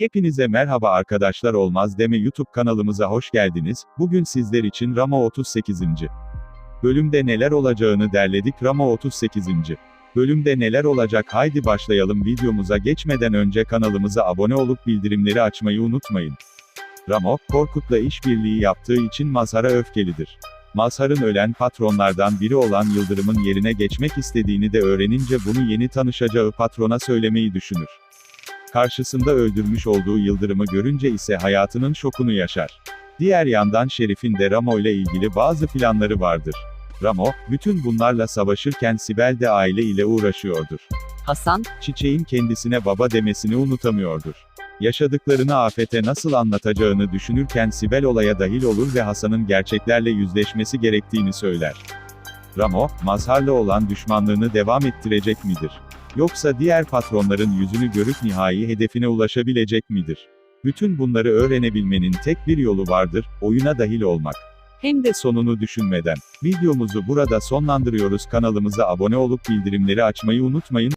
Hepinize merhaba arkadaşlar olmaz deme YouTube kanalımıza hoş geldiniz. Bugün sizler için Ramo 38. bölümde neler olacağını derledik Ramo 38. bölümde neler olacak haydi başlayalım videomuza geçmeden önce kanalımıza abone olup bildirimleri açmayı unutmayın. Ramo, Korkut'la işbirliği yaptığı için Mazhar'a öfkelidir. Mazhar'ın ölen patronlardan biri olan Yıldırım'ın yerine geçmek istediğini de öğrenince bunu yeni tanışacağı patrona söylemeyi düşünür. Karşısında öldürmüş olduğu Yıldırım'ı görünce ise hayatının şokunu yaşar. Diğer yandan Şerif'in de Ramo ile ilgili bazı planları vardır. Ramo, bütün bunlarla savaşırken Sibel de aile ile uğraşıyordur. Hasan, Çiçeğin kendisine baba demesini unutamıyordur. Yaşadıklarını Afet'e nasıl anlatacağını düşünürken Sibel olaya dahil olur ve Hasan'ın gerçeklerle yüzleşmesi gerektiğini söyler. Ramo, Mazhar'la olan düşmanlığını devam ettirecek midir? Yoksa diğer patronların yüzünü görüp nihai hedefine ulaşabilecek midir? Bütün bunları öğrenebilmenin tek bir yolu vardır, oyuna dahil olmak. Hem de sonunu düşünmeden. Videomuzu burada sonlandırıyoruz. Kanalımıza abone olup bildirimleri açmayı unutmayın.